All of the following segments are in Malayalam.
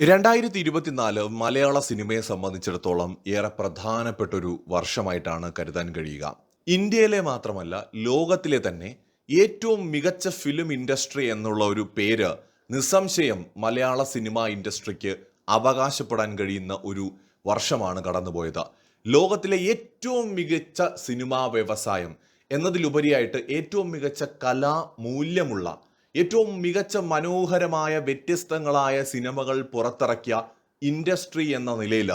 രണ്ടായിരത്തി ഇരുപത്തിനാല് മലയാള സിനിമയെ സംബന്ധിച്ചിടത്തോളം ഏറെ പ്രധാനപ്പെട്ട ഒരു വർഷമായിട്ടാണ് കരുതാൻ കഴിയുക. ഇന്ത്യയിലെ മാത്രമല്ല ലോകത്തിലെ തന്നെ ഏറ്റവും മികച്ച ഫിലിം ഇൻഡസ്ട്രി എന്നുള്ള ഒരു പേര് നിസ്സംശയം മലയാള സിനിമ ഇൻഡസ്ട്രിക്ക് അവകാശപ്പെടാൻ കഴിയുന്ന ഒരു വർഷമാണ് കടന്നുപോയത്. ലോകത്തിലെ ഏറ്റവും മികച്ച സിനിമാ വ്യവസായം എന്നതിലുപരിയായിട്ട് ഏറ്റവും മികച്ച കലാ മൂല്യമുള്ള ഏറ്റവും മികച്ച മനോഹരമായ വ്യത്യസ്തങ്ങളായ സിനിമകൾ പുറത്തിറക്കിയ ഇൻഡസ്ട്രി എന്ന നിലയിൽ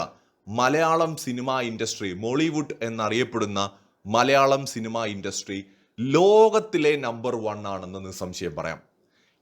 മലയാളം സിനിമ ഇൻഡസ്ട്രി മോളിവുഡ് എന്നറിയപ്പെടുന്ന മലയാളം സിനിമ ഇൻഡസ്ട്രി ലോകത്തിലെ നമ്പർ വൺ ആണെന്ന് നിസ്സംശയം പറയാം.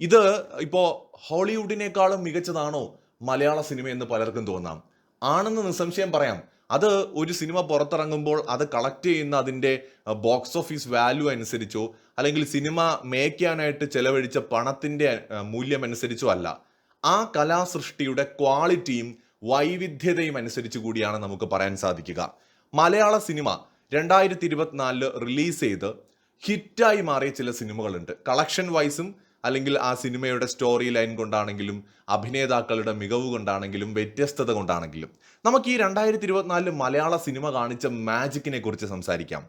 ഇത് ഇപ്പോൾ ഹോളിവുഡിനേക്കാളും മികച്ചതാണോ മലയാള സിനിമ എന്ന് പലർക്കും തോന്നാം. ആണെന്ന് നിസ്സംശയം പറയാം. അത് ഒരു സിനിമ പുറത്തിറങ്ങുമ്പോൾ അത് കളക്ട് ചെയ്യുന്ന അതിന്റെ ബോക്സ് ഓഫീസ് വാല്യൂ അനുസരിച്ചോ അല്ലെങ്കിൽ സിനിമ മേക്ക് ചെയ്യാനായിട്ട് ചെലവഴിച്ച പണത്തിന്റെ മൂല്യം അനുസരിച്ചോ അല്ല. ആ കലാസൃഷ്ടിയുടെ ക്വാളിറ്റിയും വൈവിധ്യതയും അനുസരിച്ച് കൂടിയാണ് നമുക്ക് പറയാൻ സാധിക്കുക. മലയാള സിനിമ രണ്ടായിരത്തി ഇരുപത്തിനാലിൽ റിലീസ് ചെയ്ത് ഹിറ്റായി മാറിയ ചില സിനിമകളുണ്ട്. കളക്ഷൻ വൈസും അല്ലെങ്കിൽ ആ സിനിമയുടെ സ്റ്റോറി ലൈൻ കൊണ്ടാണെങ്കിലും അഭിനേതാക്കളുടെ മികവ് കൊണ്ടാണെങ്കിലും വ്യത്യസ്തത കൊണ്ടാണെങ്കിലും. നമുക്ക് ഈ രണ്ടായിരത്തി ഇരുപത്തിനാലിൽ മലയാള സിനിമ കാണിച്ച മാജിക്കിനെ കുറിച്ച് സംസാരിക്കാം.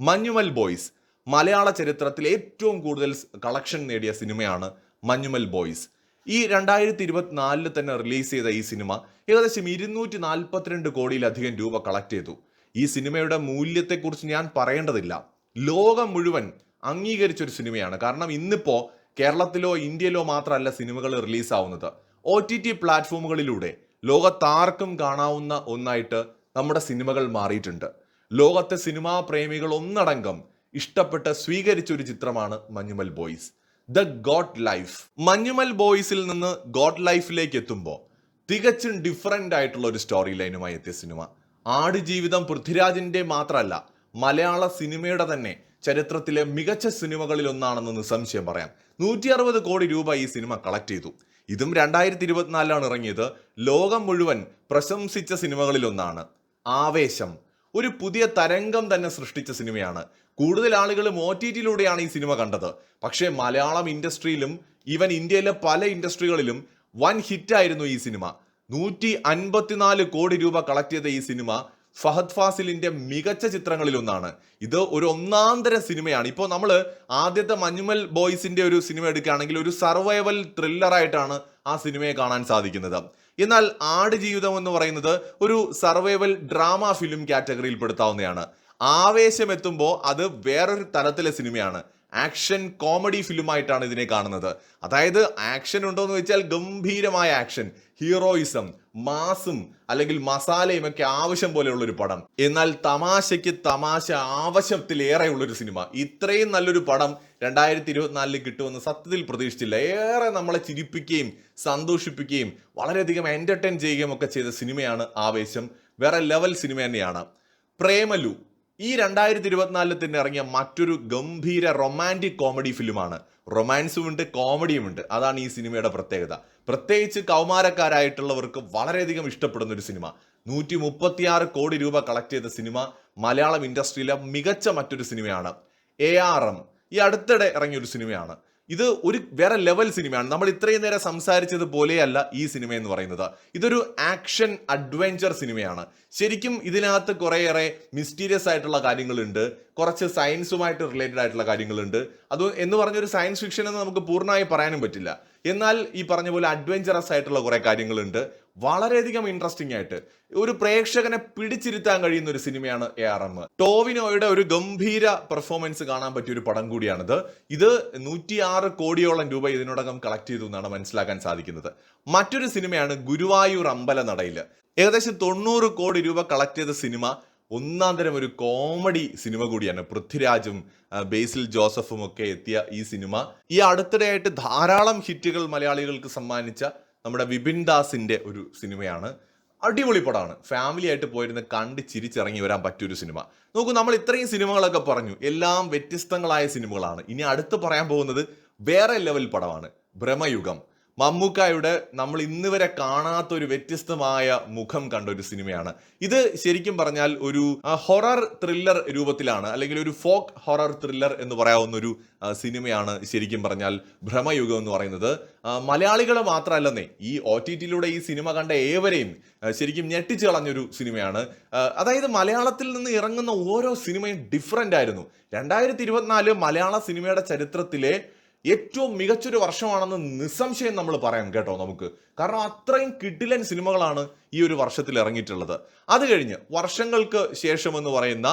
മഞ്ഞുമൽ ബോയ്സ്. മലയാള ചരിത്രത്തിൽ ഏറ്റവും കൂടുതൽ കളക്ഷൻ നേടിയ സിനിമയാണ് മഞ്ഞുമൽ ബോയ്സ്. ഈ രണ്ടായിരത്തി ഇരുപത്തിനാലിൽ തന്നെ റിലീസ് ചെയ്ത ഈ സിനിമ ഏകദേശം ഇരുന്നൂറ്റി നാൽപ്പത്തിരണ്ട് കോടിയിലധികം രൂപ കളക്ട് ചെയ്തു. ഈ സിനിമയുടെ മൂല്യത്തെക്കുറിച്ച് ഞാൻ പറയേണ്ടതില്ല. ലോകം മുഴുവൻ അംഗീകരിച്ച ഒരു സിനിമയാണ്. കാരണം ഇന്നിപ്പോൾ കേരളത്തിലോ ഇന്ത്യയിലോ മാത്രമല്ല സിനിമകൾ റിലീസാവുന്നത്. ഒ ടി ടി പ്ലാറ്റ്ഫോമുകളിലൂടെ ലോകത്താർക്കും കാണാവുന്ന ഒന്നായിട്ട് നമ്മുടെ സിനിമകൾ മാറിയിട്ടുണ്ട്. ലോകത്തെ സിനിമാ പ്രേമികൾ ഒന്നടങ്കം ഇഷ്ടപ്പെട്ട് സ്വീകരിച്ച ഒരു ചിത്രമാണ് Manjummel boys. The god life. Manjummel ബോയ്സിൽ നിന്ന് ഗോഡ് ലൈഫിലേക്ക് എത്തുമ്പോൾ തികച്ചും ഡിഫറെന്റ് ആയിട്ടുള്ള ഒരു സ്റ്റോറി ലൈനുമായി എത്തിയ സിനിമ. ആടുജീവിതം പൃഥ്വിരാജിന്റെ മാത്രമല്ല മലയാള സിനിമയുടെ തന്നെ ചരിത്രത്തിലെ മികച്ച സിനിമകളിൽ ഒന്നാണെന്ന് നിസ്സംശയം പറയാം. നൂറ്റി അറുപത് കോടി രൂപ ഈ സിനിമ കളക്ട് ചെയ്തു. ഇതും രണ്ടായിരത്തി ഇരുപത്തിനാലിലാണ് ഇറങ്ങിയത്. ലോകം മുഴുവൻ പ്രശംസിച്ച സിനിമകളിൽ ഒന്നാണ് ആവേശം. ഒരു പുതിയ തരംഗം തന്നെ സൃഷ്ടിച്ച സിനിമയാണ്. കൂടുതൽ ആളുകളും ഒ ടി ടിയിലൂടെയാണ് ഈ സിനിമ കണ്ടത്. പക്ഷേ മലയാളം ഇൻഡസ്ട്രിയിലും ഈവൻ ഇന്ത്യയിലെ പല ഇൻഡസ്ട്രികളിലും വൻ ഹിറ്റായിരുന്നു ഈ സിനിമ. നൂറ്റി അൻപത്തിനാല് കോടി രൂപ കളക്ട് ചെയ്ത ഈ സിനിമ ഫഹദ് ഫാസിലിന്റെ മികച്ച ചിത്രങ്ങളിൽ ഒന്നാണ് ഇത് ഒരു ഒന്നാന്തര സിനിമയാണ്. ഇപ്പോൾ നമ്മൾ ആദ്യത്തെ മഞ്ഞുമൽ ബോയ്സിന്റെ ഒരു സിനിമ എടുക്കുകയാണെങ്കിൽ ഒരു സർവൈവൽ ത്രില്ലറായിട്ടാണ് ആ സിനിമയെ കാണാൻ സാധിക്കുന്നത്. എന്നാൽ ആട് ജീവിതം എന്ന് പറയുന്നത് ഒരു സർവൈവൽ ഡ്രാമ ഫിലിം കാറ്റഗറിയിൽ പെടുത്താവുന്നതാണ് ആവേശം എത്തുമ്പോൾ അത് വേറൊരു തരത്തിലെ സിനിമയാണ്. ആക്ഷൻ കോമഡി ഫിലിമായിട്ടാണ് ഇതിനെ കാണുന്നത്. അതായത് ആക്ഷൻ ഉണ്ടോ എന്ന് വെച്ചാൽ ഗംഭീരമായ ആക്ഷൻ. ഹീറോയിസം മാസും അല്ലെങ്കിൽ മസാലയും ഒക്കെ ആവശ്യം പോലെയുള്ള ഒരു പടം. എന്നാൽ തമാശയ്ക്ക് തമാശ ആവശ്യത്തിലേറെയുള്ള ഒരു സിനിമ. ഇത്രയും നല്ലൊരു പടം രണ്ടായിരത്തി ഇരുപത്തിനാലിൽ കിട്ടുമെന്ന് സത്യത്തിൽ പ്രതീക്ഷിച്ചില്ല. ഏറെ നമ്മളെ ചിരിപ്പിക്കുകയും സന്തോഷിപ്പിക്കുകയും വളരെയധികം എന്റർടൈൻ ചെയ്യുകയും ഒക്കെ ചെയ്ത സിനിമയാണ് ആവേശം. വേറെ ലെവൽ സിനിമ തന്നെയാണ്. പ്രേമലു ഈ രണ്ടായിരത്തി ഇരുപത്തിനാലിൽ തന്നെ ഇറങ്ങിയ മറ്റൊരു ഗംഭീര റൊമാന്റിക് കോമഡി ഫിലിമാണ് റൊമാൻസും ഉണ്ട് കോമഡിയും ഉണ്ട് അതാണ് ഈ സിനിമയുടെ പ്രത്യേകത. പ്രത്യേകിച്ച് കൗമാരക്കാരായിട്ടുള്ളവർക്ക് വളരെയധികം ഇഷ്ടപ്പെടുന്ന ഒരു സിനിമ നൂറ്റി മുപ്പത്തിയാറ് കോടി രൂപ കളക്ട് ചെയ്ത സിനിമ മലയാളം ഇൻഡസ്ട്രിയിലെ മികച്ച മറ്റൊരു സിനിമയാണ് എ ആർ എം ഈ അടുത്തിടെ ഇറങ്ങിയൊരു സിനിമയാണ് ഇത് ഒരു വേറെ ലെവൽ സിനിമയാണ്. നമ്മൾ ഇത്രയും നേരം സംസാരിച്ചത് പോലെയല്ല ഈ സിനിമ എന്ന് പറയുന്നത്. ഇതൊരു ആക്ഷൻ അഡ്വഞ്ചർ സിനിമയാണ്. ശരിക്കും ഇതിനകത്ത് കുറേയേറെ മിസ്റ്റീരിയസ് ആയിട്ടുള്ള കാര്യങ്ങളുണ്ട്. കുറച്ച് സയൻസുമായിട്ട് റിലേറ്റഡ് ആയിട്ടുള്ള കാര്യങ്ങളുണ്ട്. അത് എന്ന് പറഞ്ഞൊരു സയൻസ് ഫിക്ഷൻ എന്ന് നമുക്ക് പൂർണമായി പറയാനും പറ്റില്ല. എന്നാൽ ഈ പറഞ്ഞ പോലെ അഡ്വഞ്ചറസ് ആയിട്ടുള്ള കുറേ കാര്യങ്ങളുണ്ട്. വളരെയധികം ഇൻട്രസ്റ്റിംഗ് ആയിട്ട് ഒരു പ്രേക്ഷകനെ പിടിച്ചിരുത്താൻ കഴിയുന്ന ഒരു സിനിമയാണ് എ ആർ എം ടോവിനോയുടെ ഒരു ഗംഭീര പെർഫോമൻസ് കാണാൻ പറ്റിയ ഒരു പടം കൂടിയാണിത്. ഇത് നൂറ്റിയാറ് കോടിയോളം രൂപ ഇതിനോടകം കളക്ട് ചെയ്തു എന്നാണ് മനസ്സിലാക്കാൻ സാധിക്കുന്നത്. മറ്റൊരു സിനിമയാണ് ഗുരുവായൂർ അമ്പല നടയിൽ ഏകദേശം തൊണ്ണൂറ് കോടി രൂപ കളക്ട് ചെയ്ത സിനിമ. ഒന്നാം തരം ഒരു കോമഡി സിനിമ കൂടിയാണ്. പൃഥ്വിരാജും ബേസിൽ ജോസഫും ഒക്കെ എത്തിയ ഈ സിനിമ. ഈ അടുത്തിടെയായിട്ട് ധാരാളം ഹിറ്റുകൾ മലയാളികൾക്ക് സമ്മാനിച്ച നമ്മുടെ വിപിൻ ദാസിന്റെ ഒരു സിനിമയാണ്. അടിപൊളി പടമാണ്. ഫാമിലി ആയിട്ട് പോയിരുന്ന് കണ്ട് ചിരിച്ചിറങ്ങി വരാൻ പറ്റിയൊരു സിനിമ. നോക്കൂ നമ്മൾ ഇത്രയും സിനിമകളൊക്കെ പറഞ്ഞു. എല്ലാം വ്യത്യസ്തങ്ങളായ സിനിമകളാണ്. ഇനി അടുത്ത് പറയാൻ പോകുന്നത് വേറെ ലെവൽ പടമാണ്. ഭ്രമയുഗം. മമ്മൂക്കായുടെ നമ്മൾ ഇന്ന് വരെ കാണാത്ത ഒരു വ്യത്യസ്തമായ മുഖം കണ്ട ഒരു സിനിമയാണ്. ഇത് ശരിക്കും പറഞ്ഞാൽ ഒരു ഹൊറർ ത്രില്ലർ രൂപത്തിലാണ് അല്ലെങ്കിൽ ഒരു ഫോക്ക് ഹൊറർ ത്രില്ലർ എന്ന് പറയാവുന്ന ഒരു സിനിമയാണ് ശരിക്കും പറഞ്ഞാൽ ഭ്രമയുഗം എന്ന് പറയുന്നത്. മലയാളികൾ മാത്രമല്ലെന്നേ ഈ ഒ ടി ടിയിലൂടെ ഈ സിനിമ കണ്ട ഏവരെയും ശരിക്കും ഞെട്ടിച്ചു കളഞ്ഞൊരു സിനിമയാണ്. അതായത് മലയാളത്തിൽ നിന്ന് ഇറങ്ങുന്ന ഓരോ സിനിമയും ഡിഫറെന്റ് ആയിരുന്നു. രണ്ടായിരത്തി ഇരുപത്തിനാല് മലയാള സിനിമയുടെ ചരിത്രത്തിലെ ഏറ്റവും മികച്ചൊരു വർഷമാണെന്ന് നിസ്സംശയം നമ്മൾ പറയാം കേട്ടോ നമുക്ക്. കാരണം അത്രയും കിഡിലൻ സിനിമകളാണ് ഈ ഒരു വർഷത്തിൽ ഇറങ്ങിയിട്ടുള്ളത്. അത് കഴിഞ്ഞ് വർഷങ്ങൾക്ക് ശേഷം എന്ന് പറയുന്ന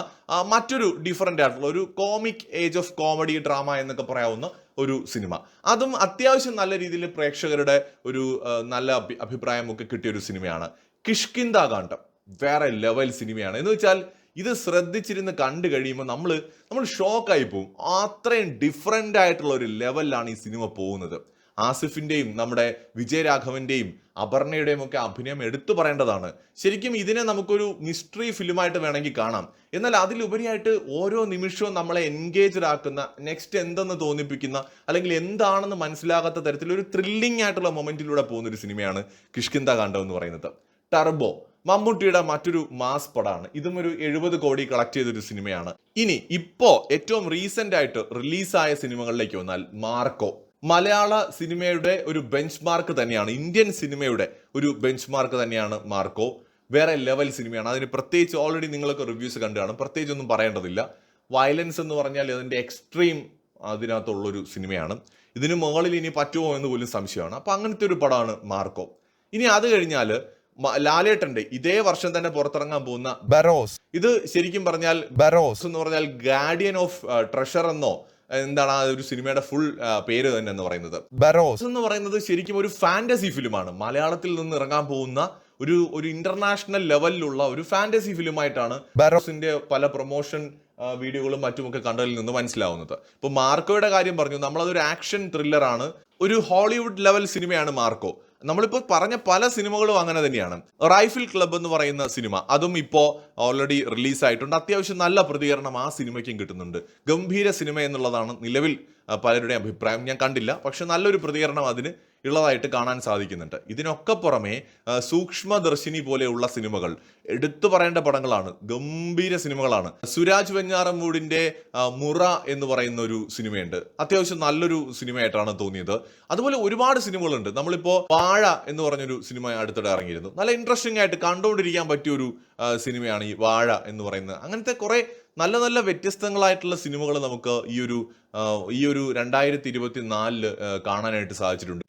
മറ്റൊരു ഡിഫറന്റ് ആയിട്ടുള്ള ഒരു comic age of comedy drama എന്നൊക്കെ പറയാവുന്ന ഒരു സിനിമ. അതും അത്യാവശ്യം നല്ല രീതിയിൽ പ്രേക്ഷകരുടെ ഒരു നല്ല അഭി അഭിപ്രായമൊക്കെ കിട്ടിയ ഒരു സിനിമയാണ്. കിഷ്കിന്ദ കാണ്ഡം. വേറെ ലെവൽ സിനിമയാണ്. എന്ന് വെച്ചാൽ ഇത് ശ്രദ്ധിച്ചിരുന്ന് കണ്ടു കഴിയുമ്പോൾ നമ്മൾ നമ്മൾ ഷോക്കായി പോകും അത്രയും ഡിഫറെന്റ് ആയിട്ടുള്ള ഒരു ലെവലിലാണ് ഈ സിനിമ പോകുന്നത്. ആസിഫിന്റെയും നമ്മുടെ വിജയരാഘവന്റെയും അപർണയുടെയും ഒക്കെ അഭിനയം എടുത്തു പറയേണ്ടതാണ്. ശരിക്കും ഇതിനെ നമുക്കൊരു മിസ്റ്ററി ഫിലിമായിട്ട് വേണമെങ്കിൽ കാണാം. എന്നാൽ അതിലുപരിയായിട്ട് ഓരോ നിമിഷവും നമ്മളെ എൻഗേജ്ഡ് ആക്കുന്ന നെക്സ്റ്റ് എന്തെന്ന് തോന്നിപ്പിക്കുന്ന അല്ലെങ്കിൽ എന്താണെന്ന് മനസ്സിലാകാത്ത തരത്തിൽ ഒരു ത്രില്ലിംഗ് ആയിട്ടുള്ള മൊമെന്റിലൂടെ പോകുന്ന ഒരു സിനിമയാണ് കിഷ്കിന്ദ കാണ്ഡം എന്ന് പറയുന്നത്. ടർബോ മമ്മൂട്ടിയുടെ മറ്റൊരു മാസ് പടാണ് ഇതും ഒരു എഴുപത് കോടി കളക്ട് ചെയ്തൊരു സിനിമയാണ്. ഇനി ഇപ്പോ ഏറ്റവും റീസെന്റ് ആയിട്ട് റിലീസായ സിനിമകളിലേക്ക് വന്നാൽ മാർക്കോ. മലയാള സിനിമയുടെ ഒരു ബെഞ്ച് മാർക്ക് തന്നെയാണ് ഇന്ത്യൻ സിനിമയുടെ ഒരു ബെഞ്ച് മാർക്ക് തന്നെയാണ് മാർക്കോ. വേറെ ലെവൽ സിനിമയാണ്. അതിന് പ്രത്യേകിച്ച് ഓൾറെഡി നിങ്ങളൊക്കെ റിവ്യൂസ് കണ്ടു കാണും. പ്രത്യേകിച്ച് ഒന്നും പറയേണ്ടതില്ല. വയലൻസ് എന്ന് പറഞ്ഞാൽ അതിന്റെ എക്സ്ട്രീം അതിനകത്തുള്ളൊരു സിനിമയാണ്. ഇതിന് മുകളിൽ ഇനി പറ്റുമോ എന്ന് പോലും സംശയമാണ്. അപ്പം അങ്ങനത്തെ ഒരു പടമാണ് മാർക്കോ. ഇനി അത് കഴിഞ്ഞാൽ ലാലേട്ടന്റെ ഇതേ വർഷം തന്നെ പുറത്തിറങ്ങാൻ പോകുന്ന ബറോസ്. ഇത് ശരിക്കും പറഞ്ഞാൽ ബറോസ്. എന്ന് പറഞ്ഞാൽ ഗാർഡിയൻ ഓഫ് ട്രഷർ എന്നോ എന്താണ് ആ ഒരു സിനിമയുടെ ഫുൾ പേര് തന്നെ എന്ന് പറയുന്നത്. ബറോസ്. എന്ന് പറയുന്നത് ശരിക്കും ഒരു ഫാന്റസി ഫിലിമാണ് മലയാളത്തിൽ നിന്ന് ഇറങ്ങാൻ പോകുന്ന ഒരു ഒരു ഇന്റർനാഷണൽ ലെവലിലുള്ള ഒരു ഫാന്റസി ഫിലിമായിട്ടാണ് ബറോസിന്റെ പല പ്രൊമോഷൻ വീഡിയോകളും മറ്റുമൊക്കെ കണ്ടതിൽ നിന്ന് മനസ്സിലാവുന്നത്. ഇപ്പൊ മാർക്കോയുടെ കാര്യം പറഞ്ഞു നമ്മളതൊരു ആക്ഷൻ ത്രില്ലറാണ് ഒരു ഹോളിവുഡ് ലെവൽ സിനിമയാണ് മാർക്കോ. നമ്മളിപ്പോൾ പറഞ്ഞ പല സിനിമകളും അങ്ങനെ തന്നെയാണ്. റൈഫിൾ ക്ലബ്ബ് എന്ന് പറയുന്ന സിനിമ അതും ഇപ്പോൾ ഓൾറെഡി റിലീസായിട്ടുണ്ട് അത്യാവശ്യം നല്ല പ്രതികരണം ആ സിനിമയ്ക്കും കിട്ടുന്നുണ്ട്. ഗംഭീര സിനിമ എന്നുള്ളതാണ് നിലവിൽ പലരുടെയും അഭിപ്രായം. ഞാൻ കണ്ടില്ല. പക്ഷെ നല്ലൊരു പ്രതികരണം അതിന് ഉള്ളതായിട്ട് കാണാൻ സാധിക്കുന്നുണ്ട്. ഇതിനൊക്കെ പുറമെ സൂക്ഷ്മദർശിനി പോലെയുള്ള സിനിമകൾ എടുത്തു പറയേണ്ട പടങ്ങളാണ് ഗംഭീര സിനിമകളാണ്. സുരാജ് വെഞ്ഞാറമ്മൂടിന്റെ ആ, മുറ എന്ന് പറയുന്ന ഒരു സിനിമയുണ്ട്. അത്യാവശ്യം നല്ലൊരു സിനിമയായിട്ടാണ് തോന്നിയത്. അതുപോലെ ഒരുപാട് സിനിമകളുണ്ട്. നമ്മളിപ്പോ വാഴ എന്ന് പറഞ്ഞൊരു സിനിമ അടുത്തിടെ ഇറങ്ങിയിരുന്നു. നല്ല ഇൻട്രസ്റ്റിംഗ് ആയിട്ട് കണ്ടുകൊണ്ടിരിക്കാൻ പറ്റിയ ഒരു സിനിമയാണ് ഈ വാഴ എന്ന് പറയുന്നത്. അങ്ങനത്തെ കുറേ നല്ല നല്ല വ്യത്യസ്തങ്ങളായിട്ടുള്ള സിനിമകൾ നമുക്ക് ഈ ഒരു ഈ ഒരു രണ്ടായിരത്തി ഇരുപത്തി നാലിൽ കാണാനായിട്ട് സാധിച്ചിട്ടുണ്ട്.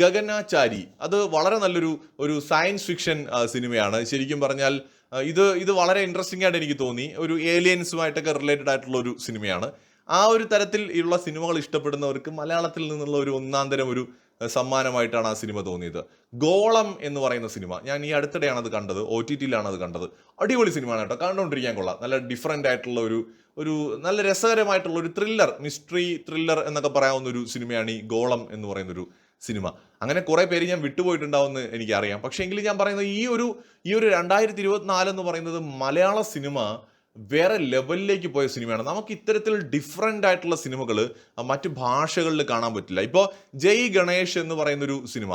ഗഗനാചാരി. അത് വളരെ നല്ലൊരു ഒരു സയൻസ് ഫിക്ഷൻ സിനിമയാണ്. ശരിക്കും പറഞ്ഞാൽ ഇത് ഇത് വളരെ ഇൻട്രസ്റ്റിംഗ് ആയിട്ട് എനിക്ക് തോന്നി. ഒരു ഏലിയൻസുമായിട്ടൊക്കെ റിലേറ്റഡ് ആയിട്ടുള്ള ഒരു സിനിമയാണ്. ആ ഒരു തരത്തിൽ ഉള്ള സിനിമകൾ ഇഷ്ടപ്പെടുന്നവർക്ക് മലയാളത്തിൽ നിന്നുള്ള ഒരു ഒന്നാം തരം ഒരു സമ്മാനമായിട്ടാണ് ആ സിനിമ തോന്നിയത്. ഗോളം എന്ന് പറയുന്ന സിനിമ. ഞാൻ ഈ അടുത്തിടെയാണ് അത് കണ്ടത്. ഒ ടി ടിയിലാണ് അത് കണ്ടത്. അടിപൊളി സിനിമയാണ് കേട്ടോ. കണ്ടുകൊണ്ടിരിക്കാൻ കൊള്ളാം. നല്ല ഡിഫറെന്റ് ആയിട്ടുള്ള ഒരു ഒരു നല്ല രസകരമായിട്ടുള്ള ഒരു ത്രില്ലർ മിസ്റ്ററി ത്രില്ലർ എന്നൊക്കെ പറയാവുന്ന ഒരു സിനിമയാണ് ഈ ഗോളം എന്ന് പറയുന്ന ഒരു സിനിമ. അങ്ങനെ കുറെ പേര് ഞാൻ വിട്ടുപോയിട്ടുണ്ടാവുമെന്ന് എനിക്കറിയാം. പക്ഷേ എങ്കിലും ഞാൻ പറയുന്നത് ഈ ഒരു ഈ ഒരു രണ്ടായിരത്തി ഇരുപത്തിനാല് എന്ന് പറയുന്നത് മലയാള സിനിമ വേറെ ലെവലിലേക്ക് പോയ സിനിമയാണ്. നമുക്ക് ഇത്തരത്തിൽ ഡിഫറെന്റ് ആയിട്ടുള്ള സിനിമകൾ മറ്റു ഭാഷകളിൽ കാണാൻ പറ്റില്ല. ഇപ്പോൾ ജയ് ഗണേഷ് എന്ന് പറയുന്നൊരു സിനിമ.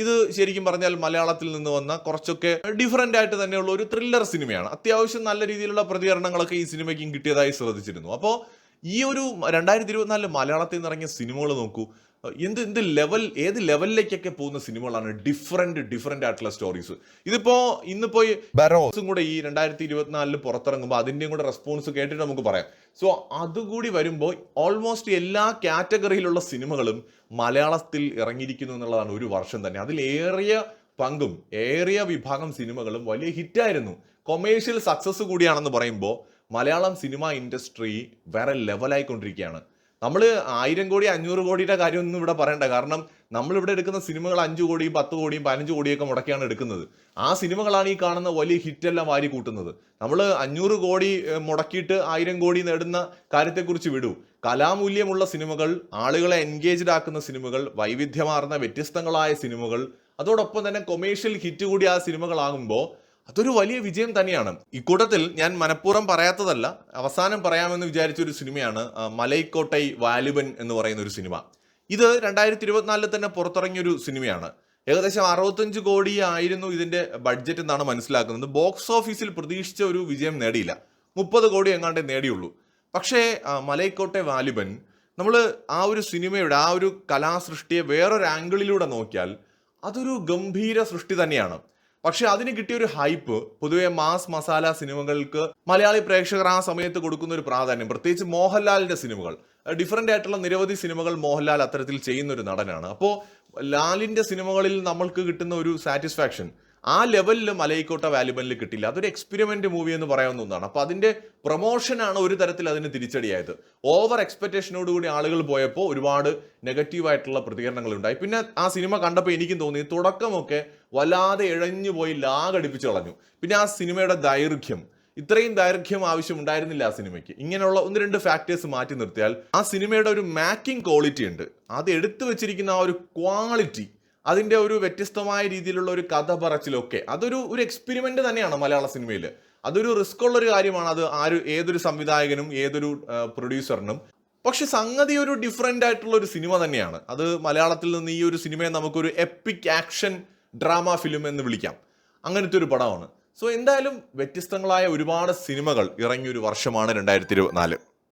ഇത് ശരിക്കും പറഞ്ഞാൽ മലയാളത്തിൽ നിന്ന് വന്ന കുറച്ചൊക്കെ ഡിഫറെന്റ് ആയിട്ട് തന്നെയുള്ള ഒരു ത്രില്ലർ സിനിമയാണ്. അത്യാവശ്യം നല്ല രീതിയിലുള്ള പ്രതികരണങ്ങളൊക്കെ ഈ സിനിമയ്ക്കും കിട്ടിയതായി ശ്രദ്ധിച്ചിരുന്നു. അപ്പോൾ ഈ ഒരു രണ്ടായിരത്തി ഇരുപത്തിനാലിൽ മലയാളത്തിൽ നിന്ന് ഇറങ്ങിയ സിനിമകൾ നോക്കൂ. എന്ത് എന്ത് ലെവൽ ഏത് ലെവലിലേക്കൊക്കെ പോകുന്ന സിനിമകളാണ് ഡിഫറെന്റ് ഡിഫറെന്റ് ആയിട്ടുള്ള സ്റ്റോറീസ് ഇതിപ്പോ ഇന്നിപ്പോ പോയി ബറോസ് കൂടെ ഈ രണ്ടായിരത്തി ഇരുപത്തിനാലിൽ പുറത്തിറങ്ങുമ്പോൾ അതിന്റെയും കൂടെ റെസ്പോൺസ് കേട്ടിട്ട് നമുക്ക് പറയാം. സോ അതുകൂടി വരുമ്പോൾ ഓൾമോസ്റ്റ് എല്ലാ കാറ്റഗറിയിലുള്ള സിനിമകളും മലയാളത്തിൽ ഇറങ്ങിയിരിക്കുന്നു എന്നുള്ളതാണ് ഒരു വർഷം തന്നെ. അതിലേറിയ പങ്കും ഏറിയ വിഭാഗം സിനിമകളും വലിയ ഹിറ്റായിരുന്നു കൊമേഴ്ഷ്യൽ സക്സസ് കൂടിയാണെന്ന് പറയുമ്പോൾ മലയാളം സിനിമ ഇൻഡസ്ട്രി വേറെ ലെവലായിക്കൊണ്ടിരിക്കുകയാണ് നമ്മൾ ആയിരം കോടി അഞ്ഞൂറ് കോടിയുടെ കാര്യമൊന്നും ഇവിടെ പറയണ്ട. കാരണം നമ്മളിവിടെ എടുക്കുന്ന സിനിമകൾ അഞ്ചു കോടിയും പത്ത് കോടിയും പതിനഞ്ച് കോടിയൊക്കെ മുടക്കിയാണ് എടുക്കുന്നത്. ആ സിനിമകളാണ് ഈ കാണുന്ന വലിയ ഹിറ്റെല്ലാം വാരി കൂട്ടുന്നത്. നമ്മൾ അഞ്ഞൂറ് കോടി മുടക്കിയിട്ട് ആയിരം കോടി നേടുന്ന കാര്യത്തെക്കുറിച്ച് വിടൂ. കലാമൂല്യമുള്ള സിനിമകൾ ആളുകളെ എൻഗേജ്ഡ് ആക്കുന്ന സിനിമകൾ വൈവിധ്യമാർന്ന വ്യത്യസ്തങ്ങളായ സിനിമകൾ അതോടൊപ്പം തന്നെ കൊമേഴ്ഷ്യൽ ഹിറ്റ് കൂടി ആ സിനിമകളാകുമ്പോൾ അതൊരു വലിയ വിജയം തന്നെയാണ്. ഇക്കൂട്ടത്തിൽ ഞാൻ മനഃപൂർവം പറയാത്തതല്ല അവസാനം പറയാമെന്ന് വിചാരിച്ച ഒരു സിനിമയാണ് മലൈക്കോട്ടൈ വാലിബൻ എന്ന് പറയുന്ന ഒരു സിനിമ. ഇത് രണ്ടായിരത്തി ഇരുപത്തിനാലിൽ തന്നെ പുറത്തിറങ്ങിയൊരു സിനിമയാണ്. ഏകദേശം അറുപത്തഞ്ച് കോടി ആയിരുന്നു ഇതിന്റെ ബഡ്ജറ്റ് എന്നാണ് മനസ്സിലാക്കുന്നത്. ബോക്സ് ഓഫീസിൽ പ്രതീക്ഷിച്ച ഒരു വിജയം നേടിയില്ല. മുപ്പത് കോടി എങ്ങാണ്ടേ നേടിയുള്ളൂ. പക്ഷേ മലൈക്കോട്ടെ വാലിബൻ നമ്മൾ ആ ഒരു സിനിമയുടെ ആ ഒരു കലാസൃഷ്ടിയെ വേറൊരു ആംഗിളിലൂടെ നോക്കിയാൽ അതൊരു ഗംഭീര സൃഷ്ടി തന്നെയാണ്. പക്ഷെ അതിന് കിട്ടിയ ഒരു ഹൈപ്പ് പൊതുവെ മാസ് മസാല സിനിമകൾക്ക് മലയാളി പ്രേക്ഷകർ ആ സമയത്ത് കൊടുക്കുന്ന ഒരു പ്രാധാന്യം. പ്രത്യേകിച്ച് മോഹൻലാലിന്റെ സിനിമകൾ. ഡിഫറെന്റ് ആയിട്ടുള്ള നിരവധി സിനിമകൾ മോഹൻലാൽ അത്തരത്തിൽ ചെയ്യുന്ന ഒരു നടനാണ്. അപ്പോൾ ലാലിന്റെ സിനിമകളിൽ നമ്മൾക്ക് കിട്ടുന്ന ഒരു സാറ്റിസ്ഫാക്ഷൻ ആ ലെവലിൽ മലയിക്കോട്ട വാലിബനിൽ കിട്ടില്ല അതൊരു എക്സ്പെരിമെന്റ് മൂവി എന്ന് പറയാവുന്ന ഒന്നാണ്. അപ്പോൾ അതിന്റെ പ്രൊമോഷനാണ് ഒരു തരത്തിൽ അതിന് തിരിച്ചടിയായത്. ഓവർ എക്സ്പെക്റ്റേഷനോട് കൂടി ആളുകൾ പോയപ്പോൾ ഒരുപാട് നെഗറ്റീവായിട്ടുള്ള പ്രതികരണങ്ങൾ ഉണ്ടായി പിന്നെ ആ സിനിമ കണ്ടപ്പോൾ എനിക്കും തോന്നി തുടക്കമൊക്കെ വല്ലാതെ ഇഴഞ്ഞു പോയി ലാഗടിപ്പിച്ച് കളഞ്ഞു. പിന്നെ ആ സിനിമയുടെ ദൈർഘ്യം. ഇത്രയും ദൈർഘ്യം ആവശ്യമുണ്ടായിരുന്നില്ല ആ സിനിമയ്ക്ക്. ഇങ്ങനെയുള്ള ഒന്ന് രണ്ട് ഫാക്ടേഴ്സ് മാറ്റി നിർത്തിയാൽ ആ സിനിമയുടെ ഒരു മാക്കിംഗ് ക്വാളിറ്റി ഉണ്ട്. അത് എടുത്തു വെച്ചിരിക്കുന്ന ആ ഒരു ക്വാളിറ്റി അതിന്റെ ഒരു വ്യത്യസ്തമായ രീതിയിലുള്ള ഒരു കഥ പറച്ചിലൊക്കെ. അതൊരു ഒരു എക്സ്പെരിമെന്റ് തന്നെയാണ് മലയാള സിനിമയിൽ അതൊരു റിസ്ക് ഉള്ള ഒരു കാര്യമാണ്. അത് ആര് ഏതൊരു സംവിധായകനും ഏതൊരു പ്രൊഡ്യൂസറിനും പക്ഷെ സംഗതി ഒരു ഡിഫറെന്റ് ആയിട്ടുള്ള ഒരു സിനിമ തന്നെയാണ്. അത് മലയാളത്തിൽ നിന്ന് ഈ ഒരു സിനിമയെ നമുക്കൊരു എപ്പിക് ആക്ഷൻ ഡ്രാമ ഫിലിം എന്ന് വിളിക്കാം. അങ്ങനത്തെ ഒരു പടമാണ്. സോ എന്തായാലും വ്യത്യസ്തങ്ങളായ ഒരുപാട് സിനിമകൾ ഇറങ്ങിയൊരു വർഷമാണ് രണ്ടായിരത്തി ഇരുപത്തിനാല്.